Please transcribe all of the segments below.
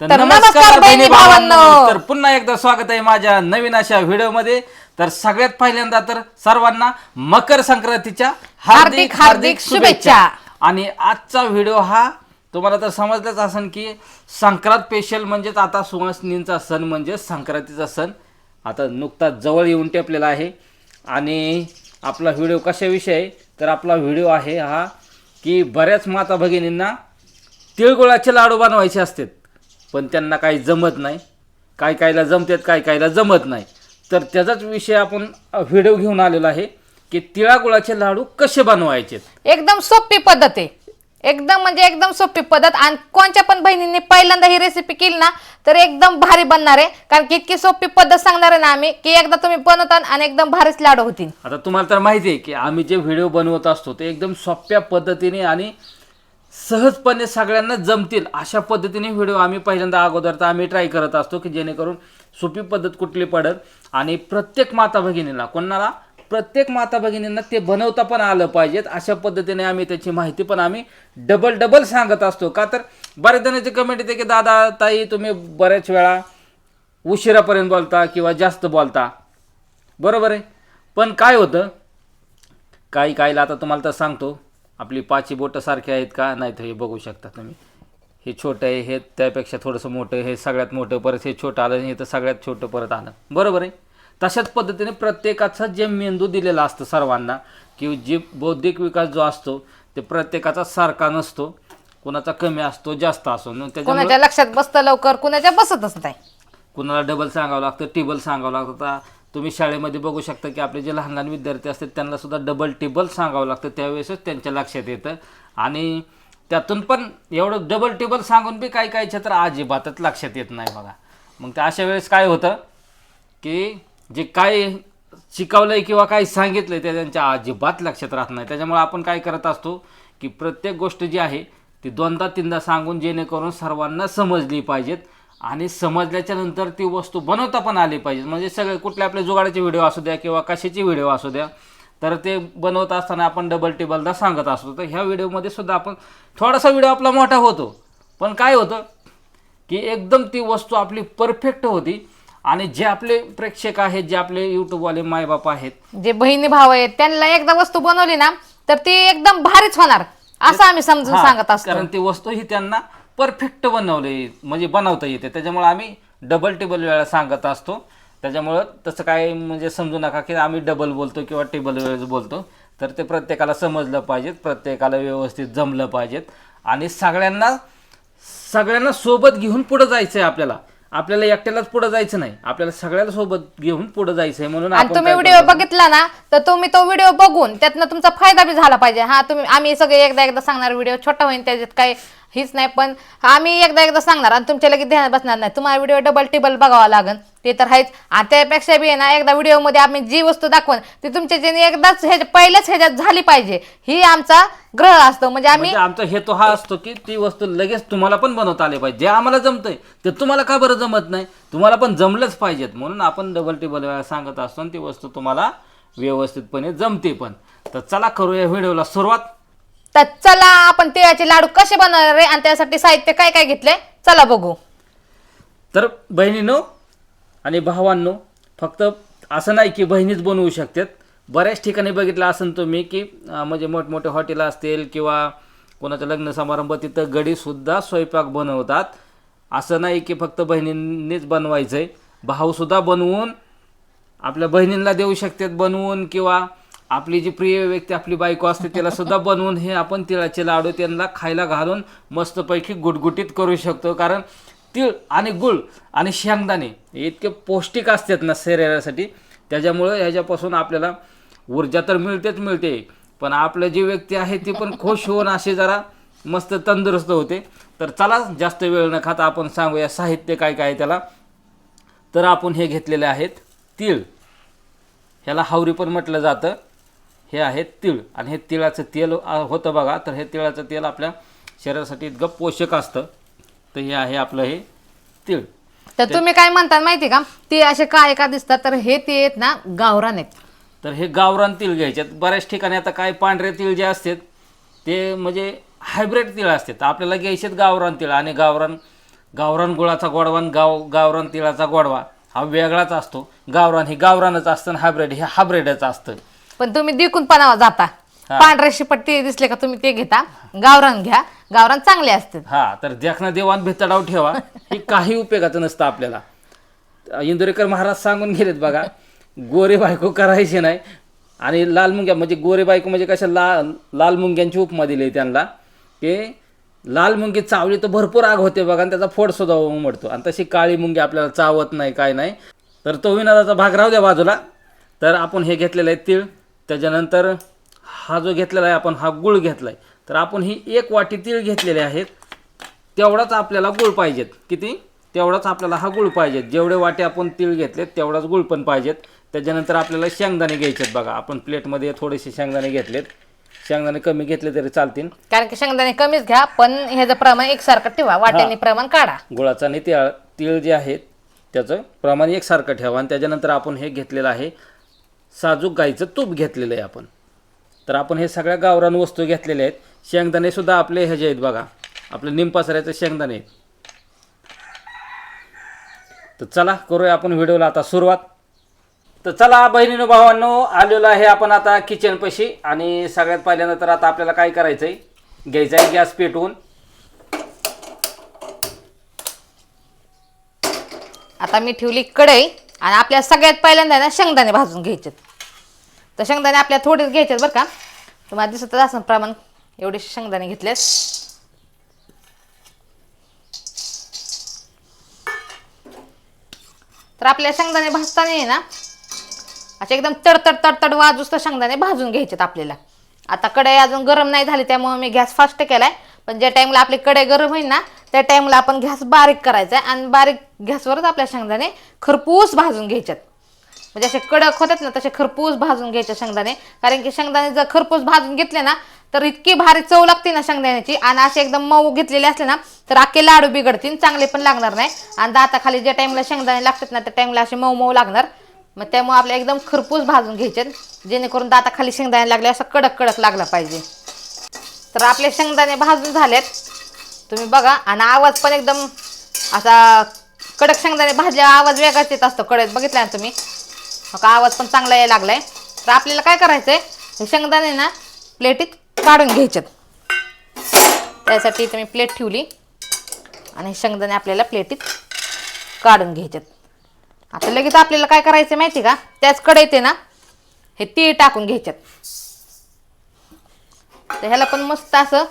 तर नमस्कार बहिणी भावांनो. तर पुन्हा एकदा स्वागत आहे माझ्या नवीन अशा व्हिडिओमध्ये. तर सगळ्यात पहिल्यांदा तर सर्वांना मकर संक्रांतीच्या हार्दिक हार्दिक शुभेच्छा. आणि आजचा व्हिडिओ हा तुम्हाला तर समजलंच असेल की संक्रांत स्पेशल म्हणजेच आता सुहासनींचा सण म्हणजे संक्रांतीचा सण. आता नुकताच जवळ येऊन टेपलेला आहे. आणि आपला व्हिडिओ कशाविषयी आहे? तर आपला व्हिडिओ आहे हा की बऱ्याच माता भगिनींना तिळगुळाचे लाडू बनवायचे असतात. पण त्यांना काही जमत नाही. काय कायला जमतात काय कायला जमत नाही. तर त्याचाच विषय आपण व्हिडिओ घेऊन आलेलो आहे की तिळागुळाचे लाडू कसे बनवायचे एकदम सोपी पद्धत आहे. एकदम म्हणजे एकदम सोपी पद्धत. आणि कोणत्या पण बहिणींनी पहिल्यांदा ही रेसिपी केली ना तर एकदम भारी बनणार आहे. कारण की इतकी सोपी पद्धत सांगणार आहे ना आम्ही की एकदा तुम्ही बनवता आणि एकदम भारीच लाडू होतील. आता तुम्हाला तर माहिती आहे की आम्ही जे व्हिडिओ बनवत असतो ते एकदम सोप्या पद्धतीने आणि सहजपणे सगळ्यांना जमतील अशा पद्धतीने व्हिडिओ आम्ही पहिल्यांदा अगोदर तर आम्ही ट्राय करत असतो की जेणेकरून सोपी पद्धत कुठली पडत आणि प्रत्येक माता भगिनीला कोणाला? प्रत्येक माता भगिनींना ते बनवता पण आलं पाहिजेत. अशा पद्धतीने आम्ही त्याची माहिती पण आम्ही डबल डबल सांगत असतो. का तर बऱ्याच जणांची कमेंट येते की दादा ताई तुम्ही बऱ्याच वेळा उशिरापर्यंत बोलता किंवा जास्त बोलता. बरोबर आहे. पण काय होतं? काही काहीला आता तुम्हाला तर सांगतो. आपली पाची बोटं सारखी आहेत का? नाही तर हे बघू शकता तुम्ही. हे छोटं आहे हे त्यापेक्षा थोडंसं मोठं हे सगळ्यात मोठं परत हे छोटं आलं हे तर सगळ्यात छोटं परत आलं. बरोबर आहे? तशाच पद्धतीने प्रत्येकाचा जे मेंदू दिलेला असतं सर्वांना की जे बौद्धिक विकास जो असतो ते प्रत्येकाचा सारखा नसतो. कोणाचा कमी असतो जास्त असतो. कुणाच्या लक्षात बसतं लवकर कुणाच्या बसतच नाही. कुणाला डबल सांगावं लागतं टेबल सांगावं लागतं. तुम्ही शाळेमध्ये बघू शकता की आपले जे लहान लहान विद्यार्थी असतात त्यांना सुद्धा डबल टेबल सांगावं लागतं. त्यावेळेसच त्यांच्या लक्षात येतं. आणि त्यातून पण एवढं डबल टेबल सांगून बी काही काहीच्या तर अजिबातच लक्षात येत नाही बघा. मग त्या अशा वेळेस काय होतं की जे काय शिकवलंय किंवा काही सांगितलंय ते त्यांच्या अजिबात लक्षात राहत नाही. त्याच्यामुळे आपण काय करत असतो की प्रत्येक गोष्ट जी आहे ती दोनदा तीनदा सांगून जेणेकरून सर्वांना समजली पाहिजेत. आणि समजल्याच्या नंतर ती वस्तू बनवता पण आली पाहिजे. म्हणजे सगळे कुठले आपले जुगाडाचे व्हिडिओ असू द्या किंवा कशाचे व्हिडिओ असू द्या तर ते बनवत असताना आपण डबल टेबलदा सांगत असतो. तर ह्या व्हिडिओमध्ये सुद्धा आपण थोडासा व्हिडिओ आपला मोठा होतो. पण काय होतं की एकदम ती वस्तू आपली परफेक्ट होती आणि जे आपले प्रेक्षक आहेत जे आपले यूट्यूबवाले मायबाप आहेत जे बहिणी भाव आहेत त्यांना एकदा वस्तू बनवली ना तर ती एकदम भारीच होणार असं आम्ही समजून हा, सांगत असतो. कारण ती वस्तू ही त्यांना परफेक्ट बनवले म्हणजे बनवता येते. त्याच्यामुळे आम्ही डबल टेबल वेळा सांगत असतो. त्याच्यामुळं तसं काय म्हणजे समजू नका की आम्ही डबल बोलतो किंवा टेबल वेळेस बोलतो. तर ते प्रत्येकाला समजलं पाहिजेत प्रत्येकाला व्यवस्थित जमलं पाहिजेत. आणि सगळ्यांना सगळ्यांना सोबत घेऊन पुढं जायचं आहे आपल्याला. आपल्याला एकट्यालाच पुढं जायचं नाही. आपल्याला सगळ्याला सोबत घेऊन पुढं जायचं आहे म्हणून आणि आपण तुम्ही काय व्हिडिओ बघितला ना तर तुम्ही तो व्हिडिओ बघून त्यातनं तुमचा फायदा बी झाला पाहिजे. हा तुम्ही आम्ही सगळे एकदा एकदा सांगणार व्हिडिओ छोटा होईल त्याच्यात काही हीच नाही पण आम्ही एकदा एकदा सांगणार आणि तुमच्या लगेच ध्यानात बसणार नाही. तुम्हाला व्हिडिओ डबल टेबल बघावा लागेल ते तर आहेच. आणि त्यापेक्षा बी ना एकदा व्हिडिओमध्ये आम्ही जी वस्तू दाखवून ती तुमच्या ज्याने एकदाच ह्याच्या पहिल्याच ह्याच्यात झाली पाहिजे. ही आमचा ग्रह असतो. म्हणजे आम्ही म्हणजे आमचा हेतू हा असतो की ती वस्तू लगेच तुम्हाला पण बनवता आली पाहिजे. जे आम्हाला जमतंय ते तुम्हाला का बरं जमत नाही? तुम्हाला पण जमलंच पाहिजेत. म्हणून आपण डबल टेबल वेळा सांगत असतो आणि ती वस्तू तुम्हाला व्यवस्थितपणे जमते पण. तर चला करूया व्हिडिओला सुरुवात. तर चला आपण तिळाचे लाडू कसे बनवणार आहे आणि त्यासाठी साहित्य काय काय घेतले चला बघू. तर बहिणीनो आणि भावांनो फक्त असं नाही की बहिणीच बनवू शकतात. बऱ्याच ठिकाणी बघितलं असेल तुम्ही की म्हणजे मोठमोठे हॉटेल असतील किंवा कोणाचं लग्न समारंभ तिथं गडीसुद्धा स्वयंपाक बनवतात. असं नाही की फक्त बहिणींनीच बनवायचं आहे भाऊसुद्धा बनवून आपल्या बहिणींना देऊ शकतात बनवून किंवा आपली जी प्रिय व्यक्ती आपली बायको असते त्याला सुद्धा बनवून हे आपण तिळाचे लाडू त्यांना खायला घालून मस्तपैकी गुटगुटीत करू शकतो. कारण तीळ आणि गुळ आणि शेंगदाणे हे इतके पौष्टिक असतात ना शरीरासाठी. त्याच्यामुळं ह्याच्यापासून आपल्याला ऊर्जा तर मिळतेच मिळते पण आपलं जी व्यक्ती आहे ती पण खुश होऊन असे जरा मस्त तंदुरुस्त होते. तर चला जास्त वेळ न खाता आपण सांगूया साहित्य काय काय त्याला. तर आपण हे घेतलेले आहेत तीळ. ह्याला हावरी पण म्हटलं जातं. हे आहे तीळ आणि हे तिळाचं तेल होतं बघा. तर हे तिळाचं तेल आपल्या शरीरासाठी इतकं पोषक असतं. तर हे आहे आपलं हे तीळ. तर तुम्ही काय म्हणता माहिती का? ते असे काय का दिसतात? तर हे ते आहेत ना गावरान आहेत. तर हे गावरान तीळ घ्यायच्यात बऱ्याच ठिकाणी आता काय पांढरे तीळ जे असतात ते म्हणजे हायब्रिड तीळ असतात. आपल्याला घ्यायचे गावरान तीळ आणि गावरान गावरान गुळाचा गोडवा आणि गाव गावरान तिळाचा गोडवा हा वेगळाच असतो. गावरान हे गावरानच असतं आणि हायब्रेड हे हायब्रेडच असतं. पण तुम्ही दिकून पणावा जाता. हा. पांढरे शिपट ते दिसले का तुम्ही ते घेता. गावरान घ्या. गावरान चांगले असतात. हा तर देखना देवान भेतडाव ठेवा. हे काही उपयोगाचं नसतं आपल्याला. इंदुरेकर महाराज सांगून गेलेत बघा गोरे बायको करायची नाही आणि लाल मुंग्या म्हणजे गोरे बायको म्हणजे कशा लाल लाल मुंग्यांची उपमा दिली त्यांना की लाल मुंगी चावली तर भरपूर आग होते बघा आणि त्याचा फोड सुद्धा उमडतो आणि तशी काळी मुंगी आपल्याला चावत नाही काय नाही. तर तो विनोदाचा भाग राहू द्या बाजूला. तर आपण हे घेतलेलं आहे तीळ. त्याच्यानंतर हा जो घेतलेला आहे आपण हा गुळ घेतला आहे तर आपण ही एक वाटी तीळ घेतलेले आहेत तेवढाच आपल्याला गुळ पाहिजेत. किती? तेवढाच आपल्याला हा गुळ पाहिजेत. जेवढे वाटे आपण तीळ घेतलेत तेवढाच गुळ पण पाहिजेत. त्याच्यानंतर आपल्याला शेंगदाणे घ्यायचेत बघा. आपण प्लेटमध्ये थोडेसे शेंगदाणे घेतलेत. शेंगदाणे कमी घेतले तरी चालतील. कारण की शेंगदाणे कमीच घ्या पण ह्याचं प्रमाण एकसारखं ठेवा. वाट्याने प्रमाण काढा. गुळाचं आणि तीळ तीळ जे आहेत त्याचं प्रमाण एकसारखं ठेवा. आणि त्याच्यानंतर आपण हे घेतलेलं आहे साजूक गाईचं तूप घेतलेलं आहे आपण. तर आपण हे सगळ्या गावरान वस्तू घेतलेल्या आहेत. शेंगदाणे सुद्धा आपले ह्याचे आहेत बघा. आपले निंपासऱ्याचे शेंगदाणे आहेत. तर चला करूया आपण व्हिडिओला आता सुरुवात. तर चला बहिणीनो भावांनो आलेलो आहे आपण आता किचनपाशी आणि सगळ्यात पहिल्यांदा तर आता आपल्याला काय करायचं आहे घ्यायचं आहे गॅस पेटवून. आता मी ठेवली कढई आणि आपल्या सगळ्यात पहिल्यांदा ना शेंगदाणे भाजून घ्यायचे तर शेंगदाणे आपल्या थोडेच घ्यायचे बरं का. तुम्हाला दिसतच असं प्रमाण. एवढे शेंगदाणे घेतलेत. तर आपल्या शेंगदाणे भाजताना आहे ना असे एकदम तडतड तडतड वाजूस तर शेंगदाणे भाजून घ्यायचेत आपल्याला. आता कढई अजून गरम नाही झाली त्यामुळे मी गॅस फास्ट केलाय. पण ज्या टाइमला आपली कढई गरम होईल ना त्या टाइमला आपण गॅस बारीक करायचा आहे आणि बारीक गॅसवरच आपल्या शेंगदाणे खरपूस भाजून घ्यायच्यात म्हणजे असे कडक होतात ना तसे खरपूस भाजून घ्यायचे शेंगदाणे. कारण की शेंगदाणे जर खरपूस भाजून घेतले ना तर इतकी भारी चव लागते ना शेंगदाण्याची. आणि असे एकदम मऊ घेतलेले असले ना तर अख्खे लाडू बिघडतील चांगले पण लागणार नाही. आणि दाताखाली ज्या टाईमला शेंगदाणे लागतात ना त्या टाईमला असे मऊ मऊ लागणार. मग त्यामुळे आपल्या एकदम खरपूस भाजून घ्यायचे जेणेकरून दाताखाली शेंगदाणे लागले असं कडक कडक लागला पाहिजे. तर आपले शेंगदाणे भाजून झालेत. तुम्ही बघा आणि आवाज पण एकदम असा कडक शेंगदाणे भाजल्यावर आवाज वेगळाच येत असतो. कडक बघितला ना तुम्ही? का आवाज पण चांगला यायला लागलाय. तर आपल्याला काय करायचं आहे हे शेंगदाणे ना प्लेटीत काढून घ्यायचेत. त्यासाठी इथे मी प्लेट ठेवली. आणि शेंगदाणे आपल्याला प्लेटीत काढून घ्यायचेत. आता लगेच आपल्याला काय करायचं माहिती का? त्याच कढईत आहे ना हे तीळ टाकून घ्यायच्यात तर ह्याला पण मस्त असं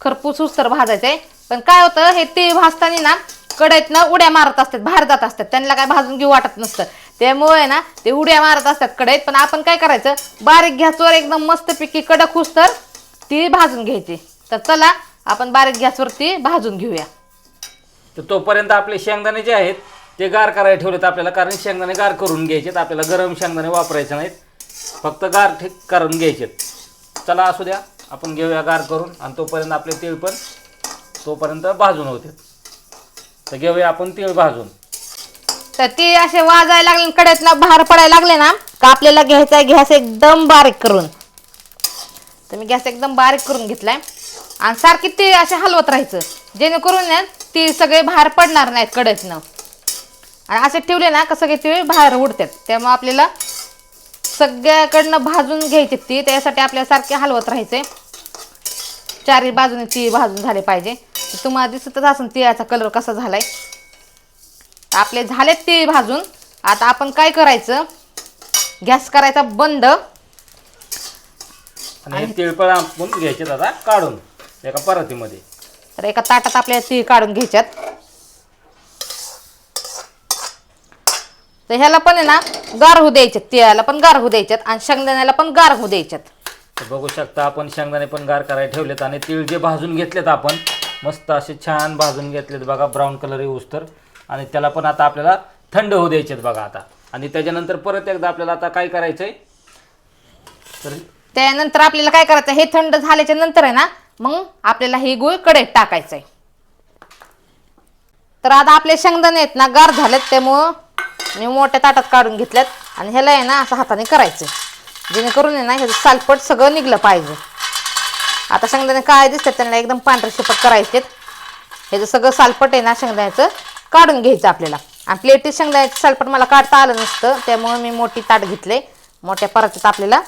खरपूस उस्तर भाजायचं आहे पण काय होतं हे तीळ भाजताना ना कढईत ना उड्या मारत असतात बाहेर जात असतात. त्यांना काय भाजून घेऊ वाटत नसतं. त्यामुळे ना ते उड्या मारत असतात कढईत. पण आपण काय करायचं? बारीक गॅसवर एकदम मस्तपैकी कडक उस्तर ती भाजून घ्यायची. तर चला आपण बारीक गॅसवरती भाजून घेऊया. तर तोपर्यंत आपले शेंगदाणे जे आहेत ते गार करायला ठेवलेत आपल्याला कारण शेंगदाणे गार करून घ्यायचेत. आपल्याला गरम शेंगदाणे वापरायचे नाहीत. फक्त गार ठीक करून घ्यायचेत. चला असू द्या. आपण घेऊया गार करून. आणि तोपर्यंत आपले तीळ पण तोपर्यंत भाजून होते. तर घेऊया आपण तीळ भाजून. तर ते असे वाजायला लागले कड्यात ना बाहेर पडायला लागले ना का आपल्याला घ्यायचा आहे गॅस एकदम बारीक करून. तर मी गॅस एकदम बारीक करून घेतलाय. आणि सारखी ते असे हलवत राहायचं. जेणेकरून ना ती सगळे बाहेर पडणार नाहीत कडतनं आणि असे ठेवले ना का सगळे ते बाहेर उडतात. त्यामुळे आपल्याला सगळ्याकडनं भाजून घ्यायची ती त्यासाठी आपल्याला सारखे हलवत राहायचे. चारही बाजूने ती भाजून झाले पाहिजे. तुम्हाला दिसतच असेल तिळाचा कलर कसा झालाय. आपले झालेत ते भाजून. आता आपण काय करायचं? गॅस करायचा बंद. आणि तीळ पण आपण घ्यायचे आता काढून एका परातीमध्ये. तर एका ताटात आपल्याला तीळ काढून घ्यायच्यात. तर ह्याला पण आहे ना गार होऊ द्यायच्यात तिळाला पण गार होऊ द्यायच्यात आणि शेंगदाण्याला पण गार होऊ द्यायच्यात. तर बघू शकता आपण शेंगदाणे पण गार करायला ठेवलेत आणि तीळ जे भाजून घेतलेत आपण मस्त असे छान भाजून घेतलेत बघा ब्राऊन कलर येऊस तर. आणि त्याला पण आता आपल्याला थंड होऊ द्यायचेत बघा आता. आणि त्याच्यानंतर परत एकदा आपल्याला आता काय करायचंय? तर त्यानंतर आपल्याला काय करायचं? हे थंड झाल्याच्यानंतर आहे ना मग आपल्याला हे गुळ कढईत टाकायचंय. तर आता आपले शेंगदाणे आहेत ना गार झालेत त्यामुळं मी मोठ्या ताटात काढून घेतल्यात आणि ह्याला आहे ना असं हाताने करायचं जेणेकरून आहे ना ह्याचं सालपट सगळं निघलं पाहिजे. आता शेंगदाणे काय दिसतात त्यांना एकदम पांढरे शिपट करायचे हे जे सगळं सालपट आहे ना शेंगदाण्याचं काढून घ्यायचं आपल्याला. आणि प्लेटीत शेंगदाण्याचं सालपट मला काढता आलं नसतं त्यामुळे मी मोठी ताट घेतले. मोठ्या परातीत आपल्याला.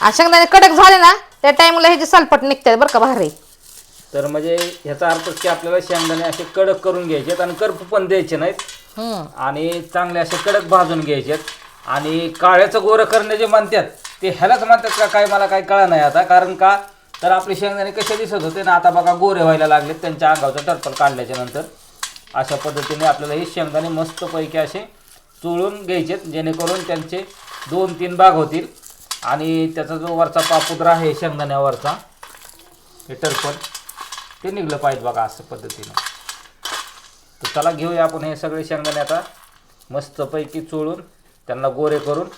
आणि शेंगदाणे कडक झाले ना त्या टाईमला हे जे सालपट निघतात बरं का भारी. तर म्हणजे ह्याचा अर्थ की आपल्याला शेंगदाणे असे कडक करून घ्यायचे आणि करपू पण द्यायचे नाहीत. हम्म. आणि चांगले असे कडक भाजून घ्यायचे आणि काळ्याचं गोरं करणे जे म्हणतात ते ह्यालाच म्हणतात का काय मला काही कळा नाही आता. कारण का? तर आपले शेंगदाणे कसे दिसत होते ना आता बघा गोरे व्हायला लागलेत त्यांच्या अंगावचं टर्पल काढल्याच्या नंतर. अशा पद्धतीने आपल्याला हे शेंगदाणे मस्तपैकी असे चोळून घ्यायचे जेणेकरून त्यांचे दोन तीन भाग होतील. आणि त्याचा जो वरचा पापुद्रा आहे शेंगदाण्यावरचा हे टरपण ते निघलं पाहिजे बघा असं पद्धतीनं. तर चला घेऊया आपण हे सगळे शेंगदाणे आता मस्तपैकी चोळून त्यांना गोरे करून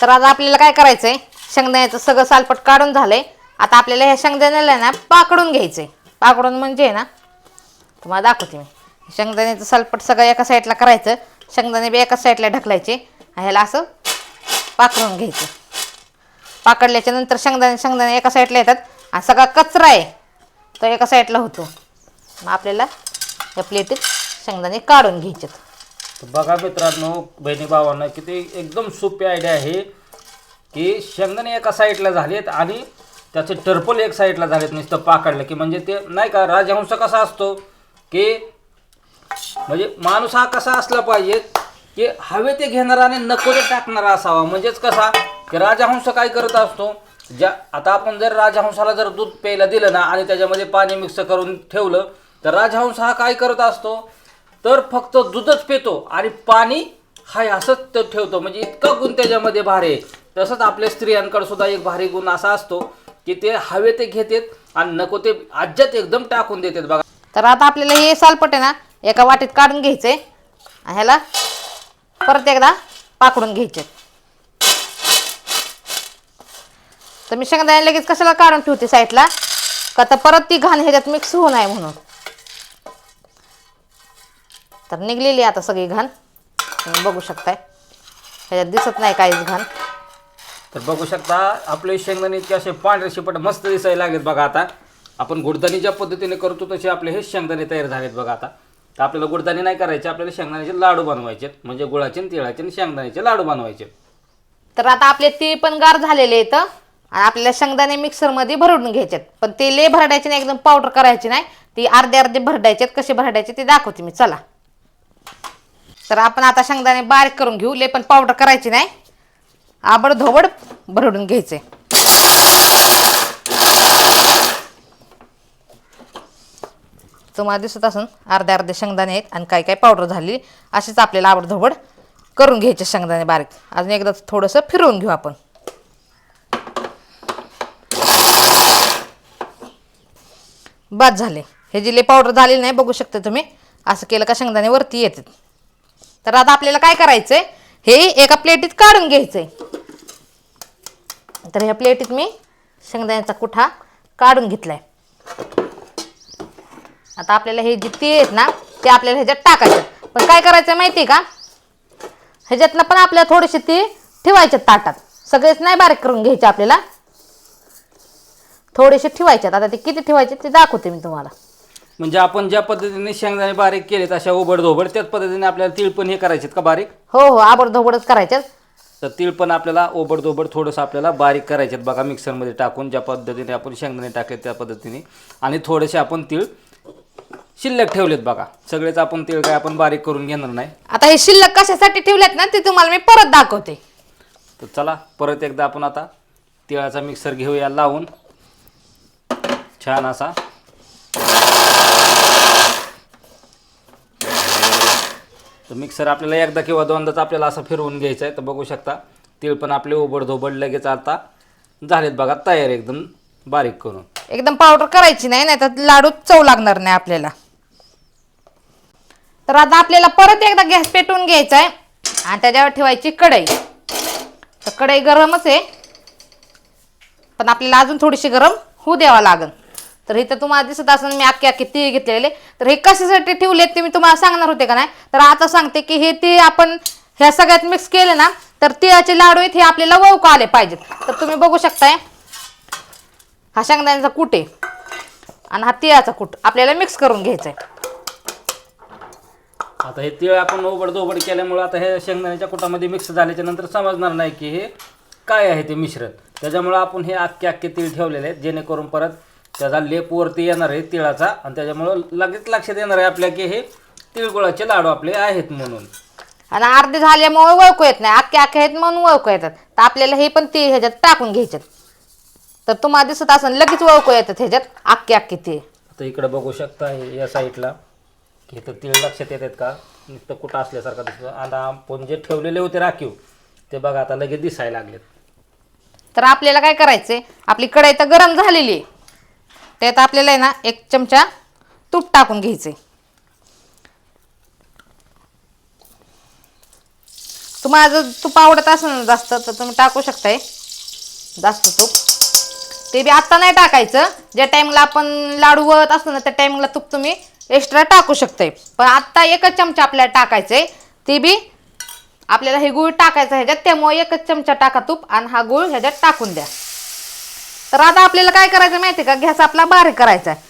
तर आता आपल्याला काय करायचंय? शेंगदाण्याचं सगळं सालपट काढून झालंय. आता आपल्याला ह्या शेंगदाण्याला ना पाकडून घ्यायचंय. पाकडून म्हणजे आहे ना तुम्हाला दाखवते मी. शेंगदाण्याचं सालपट सगळं एका साईडला करायचं. शेंगदाणे बी एका साईडला ढकलायचे. ह्याला असं पाकडून घ्यायचं. पाकडल्याच्या नंतर शेंगदाणे शेंगदाणे एका साईडला येतात. आणि सगळा कचरा आहे तो एका साईडला होतो. मग आपल्याला या प्लेटीत शेंगदाणे काढून घ्यायचेत. तर बघा मित्रांनो बहिणी भावांना किती एकदम सोपी आयडिया आहे की शेंगदाणे एका साईडला झालेत आणि त्याचे टर्पल एक साईडला झालेत नुसतं पाकडलं की म्हणजे ते नाही का राजहंस कसा असतो की म्हणजे माणूस हा कसा असला पाहिजे की हवे ते घेणारा आणि नको ते टाकणारा असावा. म्हणजेच कसा की राजहंस काय करत असतो? ज्या आता आपण जर राजहंसाला जर दूध प्यायला दिलं ना आणि त्याच्यामध्ये पाणी मिक्स करून ठेवलं तर राजहंस हा काय करत असतो? तर फक्त दूधच पितो आणि पाणी हाय असंच तो ठेवतो. म्हणजे इतका गुण त्याच्यामध्ये भारी आहे. तसंच आपल्या स्त्रियांकडे सुद्धा एक भारी गुण असा असतो की ते हवे ते घेतात आणि नको ते आज्यात एकदम टाकून देतात बघा. तर आता आपल्याला हे सालपट आहे ना एका वाटीत काढून घ्यायचंय. ह्याला परत एकदा पाकडून घ्यायचे. तर मी शेंगदाणे लगेच कशाला काढून ठेवते साईडला? का तर परत ती घाण ह्याच्यात मिक्स होऊ नये म्हणून. तर निघलेली आता सगळी घाण. तुम्ही बघू शकताय. ह्याच्यात दिसत नाही काहीच घाण. तर बघू शकता आपले शेंगदाणे इतके असे पांढरे शिपट मस्त दिसायला लागेत बघा आता. आपण गुडदाणी ज्या पद्धतीने करतो तसे आपले हे शेंगदाणे तयार झालेत बघा आता. तर आपल्याला गुडदाणी नाही करायचे आपल्याला शेंगदाण्याचे लाडू बनवायचे म्हणजे गुळाचे आणि तिळाचे आणि शेंगदाण्याचे लाडू बनवायचे तर आता आपले तीळ पण गार झालेले आहेत. आणि आपल्याला शेंगदाणे मिक्सरमध्ये भरडून घ्यायच्यात पण ते ले भरडायचे नाही एकदम पावडर करायची नाही. ती अर्धे अर्धे भरडायचे कसे भरडायचे ते दाखवते मी. चला. तर आपण आता शेंगदाणे बारीक करून घेऊ ले पण पावडर करायची नाही. आबड धोबड भरडून घ्यायचे. तुम्हाला दिसत असून अर्धे अर्धे शेंगदाणे आहेत आणि काही काही पावडर झाली अशीच आपल्याला आवड धोबड करून घ्यायचे शेंगदाणे बारीक. अजून एकदा थोडंसं फिरवून घेऊ आपण. बाद झाले. हे जिले पावडर झालेली नाही बघू शकता तुम्ही. असं केलं का शेंगदाणे वरती येतात. तर आता आपल्याला काय करायचंय? हे एका प्लेटीत काढून घ्यायचंय. तर ह्या प्लेटीत मी शेंगदाण्याचा कुठा काढून घेतलाय. आता आपल्याला हे जे ती आहेत ना ते आपल्याला ह्याच्यात टाकायचं पण काय करायचं माहिती आहे का? ह्याच्यातनं पण आपल्याला थोडेसे ती ठेवायचे ताटात. सगळेच नाही बारीक करून घ्यायचे आपल्याला. थोडेसे ठेवायचे. आता ते किती ठेवायचे ते दाखवते मी तुम्हाला. म्हणजे आपण ज्या पद्धतीने शेंगदाणे बारीक केलेत अशा ओबड धोबड त्याच पद्धतीने आपल्याला तीळ पण हे करायचे का बारीक? हो हो आबडधोबडच करायच्यात तर तीळ पण आपल्याला ओबड दोबड थोडंसं आपल्याला बारीक करायचे आहेत बघा मिक्सरमध्ये टाकून ज्या पद्धतीने आपण शेंगदाणे टाकले त्या पद्धतीने. आणि थोडेसे आपण तीळ शिल्लक ठेवलेत बघा. सगळेच आपण तीळ काय आपण बारीक करून घेणार नाही. आता हे शिल्लक कशासाठी ठेवलेत ना ते तुम्हाला मी परत दाखवते. तर चला परत एकदा आपण आता तिळाचा मिक्सर घेऊया लावून. छान असा. तर मिक्सर आपल्याला एकदा किंवा दोनदाच आपल्याला असं फिरवून घ्यायचं आहे. तर बघू शकता तीळ पण आपले ओबड धोबड लगेच आता झालेत बघा तयार एकदम बारीक करून. एकदम पावडर करायची नाही नाही तर लाडू चव लागणार नाही आपल्याला. तर आता आपल्याला परत एकदा गॅस पेटवून घ्यायचा आहे. आणि त्याच्यावर ठेवायची कढई. तर कढई गरमच आहे. पण आपल्याला अजून थोडीशी गरम होऊ द्यावा लागेल. तर इथं तुम्हाला दिसत असेल मी अख्खे अख्खे तीळ घेतलेले. तर हे कशासाठी ठेवलेत ते मी तुम्हाला सांगणार होते का नाही? तर आता सांगते की हे तीळ आपण ह्या सगळ्यात मिक्स केले ना तर तिळाचे लाडू आहेत हे आपल्याला वळकू आले पाहिजेत. तर तुम्ही बघू शकताय हा शेंगदाण्याचा कूट आहे आणि हा तिळाचा कूट आपल्याला मिक्स करून घ्यायचा आहे आता हे तीळ आपण ओबड दोबड केल्यामुळे आता हे शेंगदाण्याच्या कुटामध्ये मिक्स झाल्याच्यानंतर समजणार नाही की हे काय आहे ते मिश्रण. त्याच्यामुळं आपण हे अख्खे अख्खे तीळ ठेवलेले आहेत जेणेकरून परत त्याचा लेप वरती येणार आहे तिळाचा आणि त्याच्यामुळं लगेच लक्षात येणार आहे आपल्या की हे तिळगुळाचे लाडू आपले आहेत म्हणून. आणि अर्धे झाल्यामुळे वळकू येत नाही. अख्खे अख्खे आहेत म्हणून वळकू येतात. तर आपल्याला हे पण तीळ ह्याच्यात टाकून घ्यायच्यात तर तुम्हाला दिसत असेल लगेच वळकू येतात ह्याच्यात अख्खे अख्खे तीळ. आता इकडे बघू शकता हे या साईडला. की इथं तीळ लक्षात येतात का? नुसतं कुठं असल्यासारखं दिसतं. आणि आपण जे ठेवलेले होते राखीव ते बघा आता लगेच दिसायला लागलेत. तर आपल्याला काय करायचंय? आपली कढई तर गरम झालेली आहे. त्यात आपल्याला आहे ना एक चमचा तूप टाकून घ्यायचंय. तुम्हाला जर तूप आवडत असेल ना जास्त तर तुम्ही टाकू शकताय. जास्त तूप. ते बी आत्ता नाही टाकायचं. ज्या टाईमला आपण लाडू वळत असतो ना त्या टाईमला तूप तुम्ही एक्स्ट्रा टाकू शकताय. पण आत्ता एकच चमचा आपल्याला टाकायचंय. ते बी आपल्याला हे गुळ टाकायचं ह्याच्यात त्यामुळे एकच चमचा टाका तूप आणि हा गुळ ह्याच्यात टाकून द्या. तर आता आपल्याला काय करायचं माहिती का? गॅस आपला बारीक करायचा आहे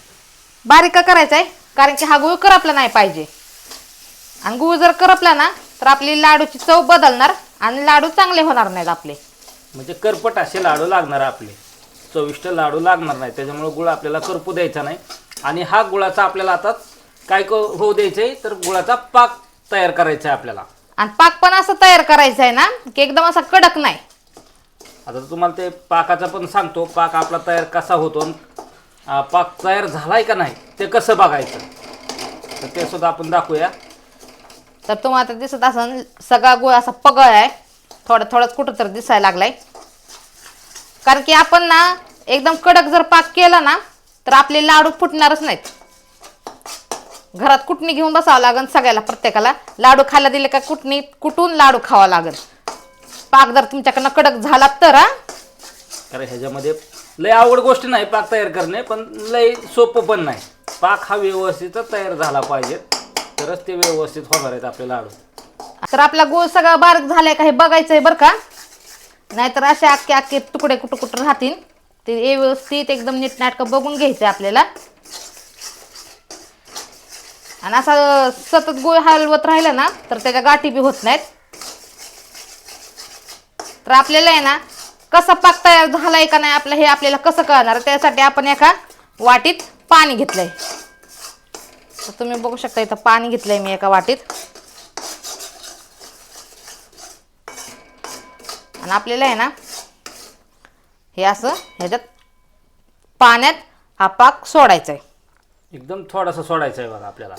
बारीक का करायचा आहे कारण की हा गुळ करपला नाही पाहिजे. आणि गुळ जर करपला ना तर आपली लाडूची चव बदलणार आणि लाडू चांगले होणार नाहीत आपले. म्हणजे करपट असे लाडू लागणार आपले. चविष्ट लाडू लागणार नाही. त्याच्यामुळे गुळ आपल्याला करपू द्यायचा नाही. आणि हा गुळाचा आपल्याला आता काय क- होऊ द्यायचं आहे तर गुळाचा पाक तयार करायचा आहे आपल्याला. आणि पाक पण असं तयार करायचा आहे ना की एकदम असा कडक नाही. आता तुम्हाला ते पाकाचा पण सांगतो पाक आपला तयार कसा होतो आ, पाक तयार झालाय का नाही ते कसं बघायचं? तर ते सुद्धा आपण दाखवूया. तर तुम्हाला आता दिसत असन सगळा गुळ असा पगळ आहे. थोडं थोडं कुठं तर दिसायला लागलाय. कारण की आपण ना एकदम कडक जर पाक केला ना तर आपले लाडू फुटणारच नाहीत. घरात कुटणी घेऊन बसावं लागेल सगळ्याला प्रत्येकाला. लाडू खायला दिले का कुटणी कुटून लाडू खावा लागेल पाक जर तुमच्याकडनं कडक झाला तर हा? कारण ह्याच्यामध्ये लय आवड गोष्ट नाही पाक तयार करणे पण लय सोपं पण नाही. पाक हा व्यवस्थित तयार झाला पाहिजे. तरच ते व्यवस्थित होणार आहेत आपले लाडू. तर आपला गुळ सगळा बारीक झालाय का हे बघायचंय बरं का? नाहीतर असे अख्खे अख्खे तुकडे कुठं कुठं राहतील? ते व्यवस्थित एकदम नीटनाटकं बघून घ्यायचं आपल्याला. आणि असा सतत गुळ हलवत राहिलं ना तर त्याच्या गाठी बी होत नाहीत. तर आपल्याला आहे ना कसा पाक तयार झालाय का नाही आपलं हे आपल्याला कसं कळणार? त्यासाठी आपण एका वाटीत पाणी घेतलंय. तर तुम्ही बघू शकता इथं पाणी घेतलंय मी एका वाटीत. आणि आपल्याला आहे ना हे असं ह्याच्यात पाण्यात हा पाक सोडायचा आहे एकदम थोडासा सोडायचा आहे बघा आपल्याला.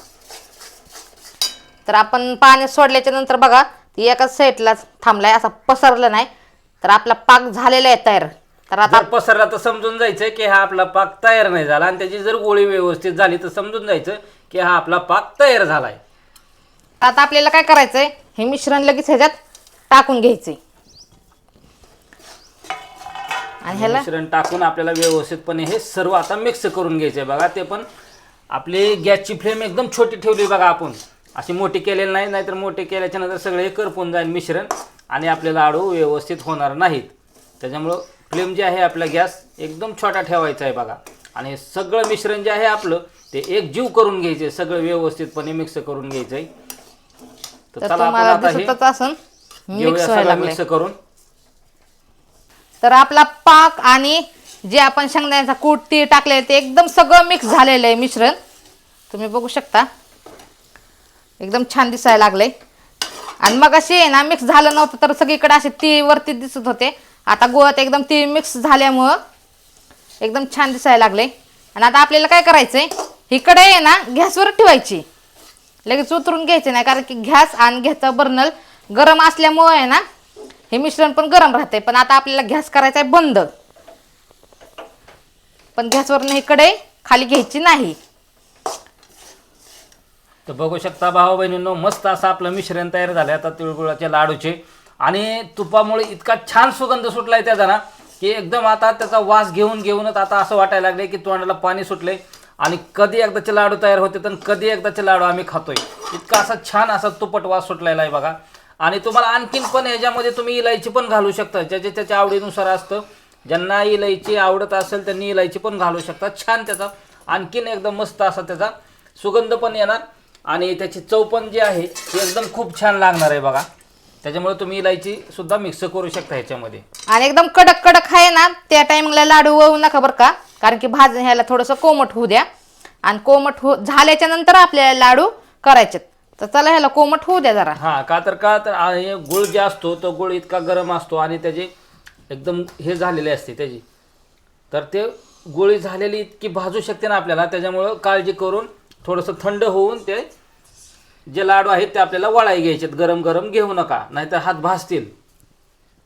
तर आपण पाण्यात सोडल्याच्या नंतर बघा ती एकाच साईडला थांबलाय असा पसरलं नाही. तर आपला पाक झालेला आहे तयार. तर आता जर पसरला तर समजून जायचं की हा आपला पाक तयार नाही झाला आणि त्याची जर गोळी व्यवस्थित झाली तर समजून जायचं की हा आपला पाक तयार झालाय. आता आपल्याला काय करायचंय? हे मिश्रण लगेच ह्याच्यात टाकून घ्यायचंय. आणि ह्याला मिश्रण टाकून आपल्याला व्यवस्थितपणे हे सर्व आता मिक्स करून घ्यायचे बघा. ते पण आपली गॅसची फ्लेम एकदम छोटी ठेवली बघा आपण. अशी मोठी केलेली नाही नाहीतर मोठी केल्याच्यानंतर सगळे करपून जाईल मिश्रण. आणि आपले लाडू व्यवस्थित होणार नाहीत. त्याच्यामुळं फ्लेम जे आहे आपला गॅस एकदम छोटा ठेवायचा आहे बघा. आणि सगळं मिश्रण जे आहे आपलं ते एक जीव करून घ्यायचे सगळं व्यवस्थितपणे मिक्स करून घ्यायचं आहे तर चला आपण तुम्हाला आता हे दिसतच असून मिक्स घेऊया व्हायला सगळं लागलंय. मिक्स करून. तर आपला पाक आणि जे आपण शेंगदाण्याचा कूट तीळ टाकलेलं ते एकदम सगळं मिक्स झालेलं आहे मिश्रण. तुम्ही बघू शकता. एकदम छान दिसायला लागलंय. आणि मग अशी आहे ना मिक्स झालं नव्हतं तर सगळीकडे असे ती वरती दिसत होते. आता गोळात एकदम ती मिक्स झाल्यामुळं एकदम छान दिसायला लागले. आणि आता आपल्याला काय करायचंय? ही कढई आहे ना गॅसवर ठेवायची. लगेच उतरून घ्यायचे नाही कारण की गॅस आणि घ्याचा बर्नल गरम असल्यामुळं आहे ना हे मिश्रण पण गरम राहते पण आता आपल्याला गॅस करायचा आहे बंद. पण गॅसवरनं ही कढई खाली घ्यायची नाही. तर बघू शकता भाऊ बहिणींनो मस्त असं आपलं मिश्रण तयार झालं आता तिळगुळाच्या लाडूचे. आणि तुपामुळे इतका छान सुगंध सुटलाय त्याचा ना की एकदम आता त्याचा वास घेऊन घेऊनच आता असं वाटायला लागले की तोंडाला पाणी सुटले आणि कधी एकदाचे लाडू तयार होते तर कधी एकदाचे लाडू आम्ही खातोय. इतका असा छान असा तुपट वास सुटलेला आहे बघा. आणि तुम्हाला आणखीन पण ह्याच्यामध्ये तुम्ही इलायची पण घालू शकता ज्याचे त्याच्या आवडीनुसार असतं. ज्यांना इलायची आवडत असेल त्यांनी इलायची पण घालू शकता छान त्याचा. आणखीन एकदम मस्त असा त्याचा सुगंध पण येणार. आणि त्याची चव पण जी आहे ती एकदम खूप छान लागणार आहे बघा. त्याच्यामुळे तुम्ही इलायची सुद्धा मिक्स करू शकता ह्याच्यामध्ये. आणि एकदम कडक कडक आहे ना त्या टायमिंगला लाडू वळू नका बरं का. कारण की भाज ह्याला थोडंसं कोमट होऊ द्या. आणि कोमट हो झाल्याच्यानंतर आपल्याला लाडू करायचे तर चला ह्याला कोमट होऊ द्या जरा. हा का तर का तर आ- हे गुळ जे असतो तो गुळ इतका गरम असतो आणि त्याची एकदम हे झालेले असते त्याची. तर ते गोळी झालेली इतकी भाजू शकते ना आपल्याला त्याच्यामुळं काळजी करून थोडंसं थंड होऊन ते जे लाडू आहेत ते आपल्याला वळाई घ्यायचे गरम गरम घेऊ नका नाहीतर हात भाजतील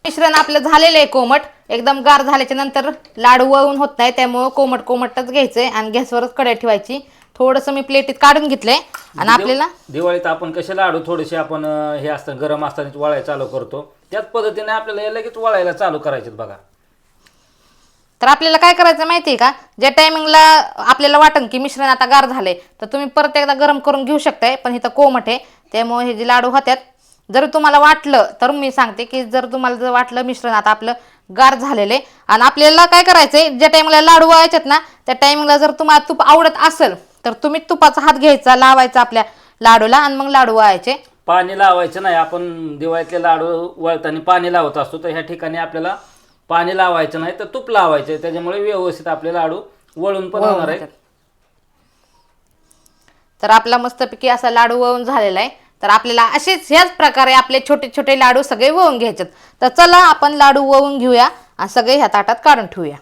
मिश्रण आपलं झालेलं आहे कोमट. एकदम गार झाल्याच्यानंतर लाडू वळून होत नाही त्यामुळं कोमट कोमटच घ्यायचंय आणि गॅसवरच कड्या ठेवायची. थोडंसं मी प्लेटीत काढून घेतलंय आणि आपल्याला दिवाळीत आपण कसे लाडू थोडेसे आपण अं, हे असतं गरम असताना वळायला चालू करतो. त्याच पद्धतीने आपल्याला हे लगेच वळायला चालू करायचे बघा. तर आपल्याला काय करायचं माहिती आहे का? ज्या टायमिंगला आपल्याला वाटन की मिश्रण आता गार झालंय तर तुम्ही परत एकदा गरम करून घेऊ शकताय पण इथं कोमट आहे. त्यामुळे हे जे लाडू होत्यात जर तुम्हाला वाटलं तर मी सांगते की जर तुम्हाला जर वाटलं मिश्रण आता आपलं गार झालेलं आहे आणि आपल्याला काय करायचंय ज्या टायमिंगला लाडू व्हायच्यात ना त्या टायमिंगला जर तुम्हाला तुप आवडत असेल तर तुम्ही तुपाचा हात घ्यायचा लावायचा आपल्या लाडूला आणि मग लाडू व्हायचे. पाणी लावायचं नाही आपण दिवाळीतले लाडू वळताना पाणी लावत असतो तर ह्या ठिकाणी आपल्याला पाणी लावायचं नाही तर तूप लावायचं त्याच्यामुळे व्यवस्थित आपले लाडू वळून पण होणार आहे. तर आपला मस्तपैकी असा लाडू वळून झालेला आहे. तर आपल्याला असेच ह्याच प्रकारे आपले छोटे छोटे लाडू सगळे वळून घ्यायचेत. तर चला आपण लाडू वळून घेऊया आणि सगळे ह्या ताटात काढून ठेवूया.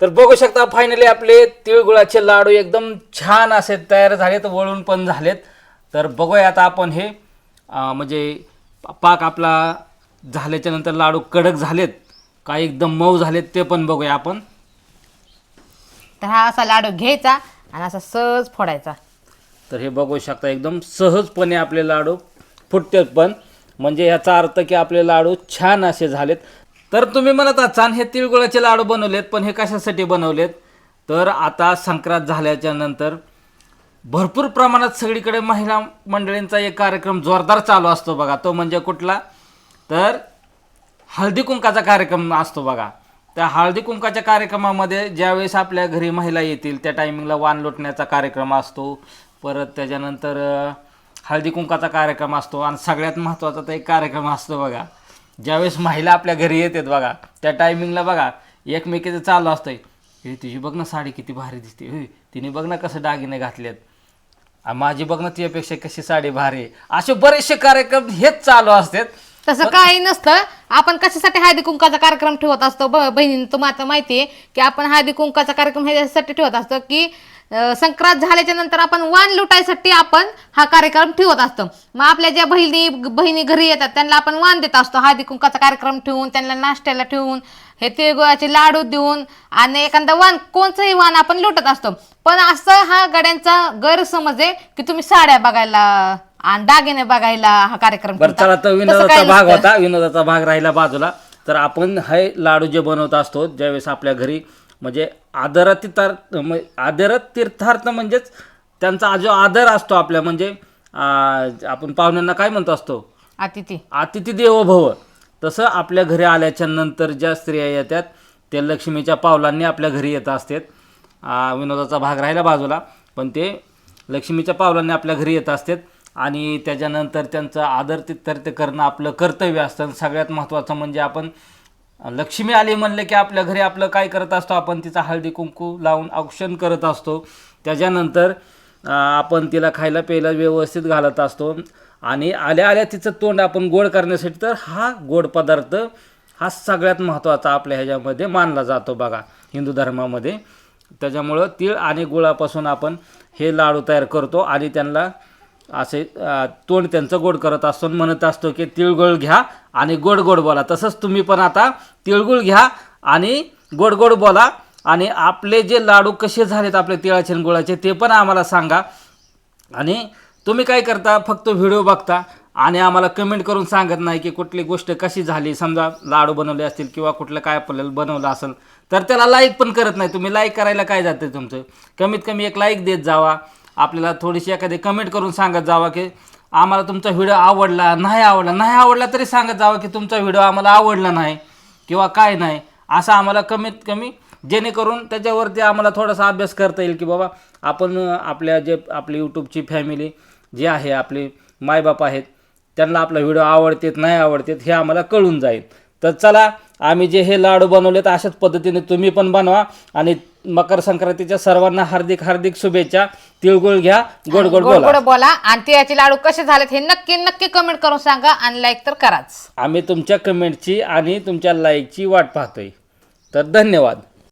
तर बघू शकता फायनली आपले तिळगुळाचे लाडू एकदम छान असे तयार झालेत वळून पण झालेत. तर बघूया आता आपण हे म्हणजे पाक आपला झाल्याच्यानंतर लाडू कडक झालेत का एकदम मऊ झालेत ते पण बघूया आपण. तर हा असा लाडू घ्यायचा आणि असा सहज फोडायचा. तर हे बघू शकता एकदम सहजपणे आपले लाडू फुटतात पण. म्हणजे याचा अर्थ की आपले लाडू छान असे झालेत. तर तुम्ही म्हणत असाल हे तिळगुळाचे लाडू बनवलेत पण हे कशासाठी बनवलेत? तर आता संक्रांत झाल्याच्यानंतर भरपूर प्रमाणात सगळीकडे महिला मंडळींचा एक कार्यक्रम जोरदार चालू असतो बघा. तो म्हणजे कुठला? तर हळदी कुंकाचा कार्यक्रम असतो बघा. त्या हळदी कुंकाच्या कार्यक्रमामध्ये ज्यावेळेस आपल्या घरी महिला येतील त्या टायमिंगला वाण लोटण्याचा कार्यक्रम असतो. परत त्याच्यानंतर हळदी कुंकाचा कार्यक्रम असतो. आणि सगळ्यात महत्त्वाचा तर एक कार्यक्रम असतो बघा. ज्यावेळेस महिला आपल्या घरी येतात बघा त्या टायमिंगला बघा एकमेकीचं चालू असतंय. हे तुझी बघ ना साडी किती भारी दिसते. हे तिने बघ ना कसं दागिने घातलेत. आ, माझी बघ ना तुझ्यापेक्षा कशी साडी भारी आहे. असे बरेचसे कार्यक्रम हेच चालू असतात. तसं काही नसतं. आपण कशासाठी हळदी कुंकाचा कार्यक्रम ठेवत असतो? ब बहिणींनी तुम्हाला माहिती आहे की आपण हळदी कुंकाचा कार्यक्रम ह्याच्यासाठी ठेवत असतो की अं, संक्रांत झाल्याच्यानंतर आपण वाण लुटायसाठी आपण हा कार्यक्रम ठेवत असतो. मग आपल्या ज्या बहिणी बहिणी घरी येतात त्यांना आपण वाण देत असतो. हळदी कुंकाचा कार्यक्रम ठेवून त्यांना नाश्त्याला ठेवून हे तिळगुळाचे लाडू देऊन आणि एखादा वाण कोणचंही वाण आपण लुटत असतो. पण असं हा गड्यांचा गैरसमज आहे की तुम्ही साड्या बघायला आणि दागिने बघायला हा कार्यक्रम बरं. चला तर विनोदाचा भाग. होता. विनोदाचा भाग राहिला बाजूला. तर आपण हे लाडू जे बनवत असतो ज्यावेळेस आपल्या घरी म्हणजे आदरातीर्थार्थ म्हणजे आदरतीर्थार्थ म्हणजेच त्यांचा जो आदर असतो आपल्या म्हणजे आपण पाहुण्यांना काय म्हणतो असतो? अतिथी. अतिथी देवो भव तसं आपल्या घरी आल्याच्यानंतर ज्या स्त्रिया येतात त्या लक्ष्मीच्या पावलांनी आपल्या घरी येत असतात. विनोदाचा भाग राहिला बाजूला पण ते लक्ष्मीच्या पावलांनी आपल्या घरी येत असतात आणि त्याच्यानंतर त्यांचं आदर तिथ्य करणं आपलं कर्तव्य असतं. आणि सगळ्यात महत्त्वाचं म्हणजे आपण लक्ष्मी आली म्हणले की आपल्या घरी आपलं काय करत असतो? आपण तिचा हळदी कुंकू लावून औक्षण करत असतो. त्याच्यानंतर आपण तिला खायला प्यायला व्यवस्थित घालत असतो. आणि आल्या आल्या तिचं तोंड आपण गोड करण्यासाठी तर हा गोड पदार्थ हा सगळ्यात महत्त्वाचा आपल्या ह्याच्यामध्ये मानला जातो बघा हिंदू धर्मामध्ये. त्याच्यामुळं तीळ आणि गुळापासून आपण हे लाडू तयार करतो आणि त्यांना असे तोंड त्यांचं गोड करत असतो म्हणत असतो की तिळगुळ घ्या आणि गोड गोड बोला. तसंच तुम्ही पण आता तिळगुळ घ्या आणि गोड गोड बोला आणि आपले जे लाडू कसे झालेत आपले तिळाचे आणि गुळाचे ते पण आम्हाला सांगा. आणि तुम्ही काय करता? फक्त व्हिडिओ बघता आणि आम्हाला कमेंट करून सांगत नाही की कुठली गोष्ट कशी झाली. समजा लाडू बनवले असतील किंवा कुठलं काय आपल्याला बनवलं असेल तर त्याला लाईक पण करत नाही. तुम्ही लाईक करायला काय जाते तुमचं? कमीत कमी एक लाईक देत जावा. आपल्याला थोडीशी एखादी कमेंट करून सांगत जावा की आम्हाला तुमचा व्हिडिओ आवडला नाही आवडला? नाही आवडला तरी सांगत जावा की तुमचा व्हिडिओ आम्हाला आवडला नाही किंवा काय नाही. असं आम्हाला कमीत कमी जेणेकरून त्याच्यावरती आम्हाला थोडासा अभ्यास करता येईल की बाबा आपण आपल्या जे आपली यूट्यूबची फॅमिली जी आहे आपले मायबाप आहेत त्यांना आपला व्हिडिओ आवडतेत नाही आवडतेत हे आम्हाला कळून जाईल. तर चला आम्ही जे हे लाडू बनवलेत अशाच पद्धतीने तुम्ही पण बनवा आणि मकर संक्रांतीच्या सर्वांना हार्दिक हार्दिक शुभेच्छा. तिळगुळ घ्या गोड गोड गोड बोला. बोला. आणि तिळाचे लाडू कसे झालेत हे नक्की नक्की कमेंट करून सांगा आणि लाईक तर कराच. आम्ही तुमच्या कमेंटची आणि तुमच्या लाईकची वाट पाहतोय. तर धन्यवाद.